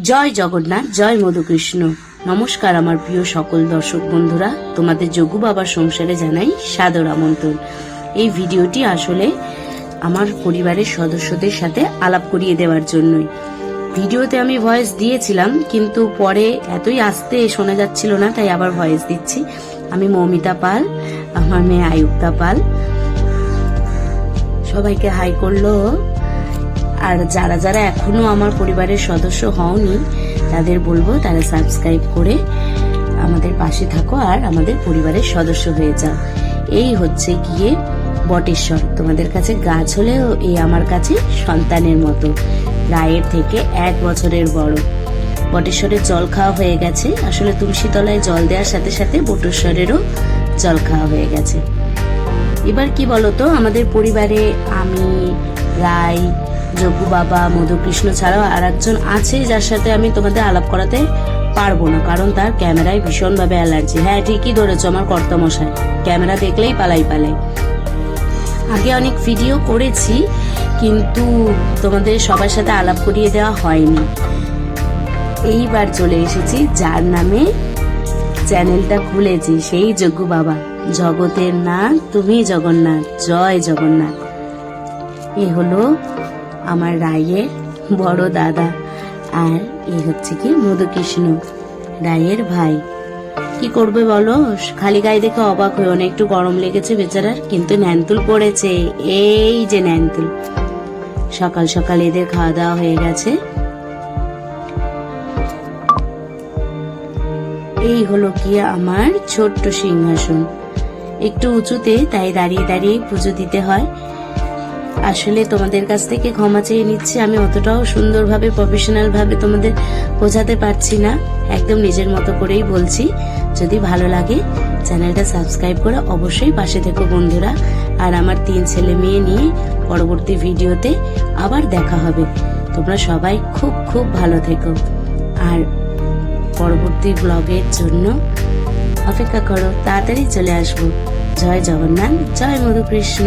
জয় জগন্নাথ, জয় মধুকৃষ্ণ। নমস্কার আমার প্রিয় সকল দর্শক বন্ধুরা, তোমাদের যোগু বাবার সংসারে জানাই সাদর আমন্ত্রণ। এই ভিডিওটি আসলে আমার পরিবারের সদস্যদের সাথে আলাপ করিয়ে দেওয়ার জন্যই। ভিডিওতে আমি ভয়েস দিয়েছিলাম, কিন্তু পরে এতই আস্তে শোনা যাচ্ছিল না, তাই আবার ভয়েস দিচ্ছি। আমি মৌমিতা পাল, আমার মেয়ে আয়ুক্তা পাল। সবাইকে হাই করল। আর যারা যারা এখনও আমার পরিবারের সদস্য হওনি, তাদের বলব তারা সাবস্ক্রাইব করে আমাদের পাশে থাকো আর আমাদের পরিবারের সদস্য হয়ে যাও। এই হচ্ছে গিয়ে বটেশ্বর। তোমাদের কাছে গাছ হলেও এই আমার কাছে সন্তানের মতো। রায়ের থেকে এক বছরের বড়। বটেশ্বরের জল খাওয়া হয়ে গেছে। আসলে তুলসী তলায় জল দেওয়ার সাথে সাথে বটেশ্বরেরও জল খাওয়া হয়ে গেছে। এবার কি বলতো? আমাদের পরিবারে আমি, রায় যজ্ঞ বাবা, মধুকৃষ্ণ ছাড়াও আর একজন আছে যার সাথে আমি তোমাদের আলাপ করাতে পারব না, কারণ তার ক্যামেরায় ভীষণভাবে অ্যালার্জি। হ্যাঁ ঠিকই ধরেছো আমার কর্তমশাই। ক্যামেরা দেখলেই পালাই পালাই আগে অনেক ভিডিও করেছি, কিন্তু তোমাদের সবার সাথে আলাপ করিয়ে দেওয়া হয়নি। এইবার চলে এসেছি, যার নামে চ্যানেলটা খুলেছি, সেই যজ্ঞ বাবা। জগতের না তুমি জগন্নাথ, জয় জগন্নাথ। এ হলো আমার রায়ের বড় দাদা। আর এ হচ্ছে কি মধুকৃষ্ণ রায়ের ভাই। কি করবে বলো? খালি গায়ে দেখে অবাক হয়ে না একটু গরম লেগেছে বেচারার, কিন্তু ন্যান্তুল পড়েছে। এই যে ন্যান্তুল। সকাল সকাল এদের খাওয়া দাওয়া হয়ে গেছে। এই হলো কি আমার ছোট্ট সিংহাসন। একটু উঁচুতে তাই দাঁড়িয়ে দাঁড়িয়ে পুজো দিতে হয়। আসলে তোমাদের কাছ থেকে ক্ষমা চেয়ে নিচ্ছি, আমি অতটাও সুন্দরভাবে প্রফেশনাল ভাবে তোমাদের বোঝাতে পারছি না। একদম নিজের মতো করেই বলছি, যদি ভালো লাগে, চ্যানেলটা সাবস্ক্রাইব করে অবশ্যই পাশে থেকো বন্ধুরা। আর আমার তিন ছেলে মেয়ে নিয়ে পরবর্তী ভিডিওতে আবার দেখা হবে। তোমরা সবাই খুব খুব ভালো থেকো। আর পরবর্তী ব্লগের জন্য অপেক্ষা করো, তাড়াতাড়ি চলে আসব। জয় জগন্নাথ, জয় মধুকৃষ্ণ।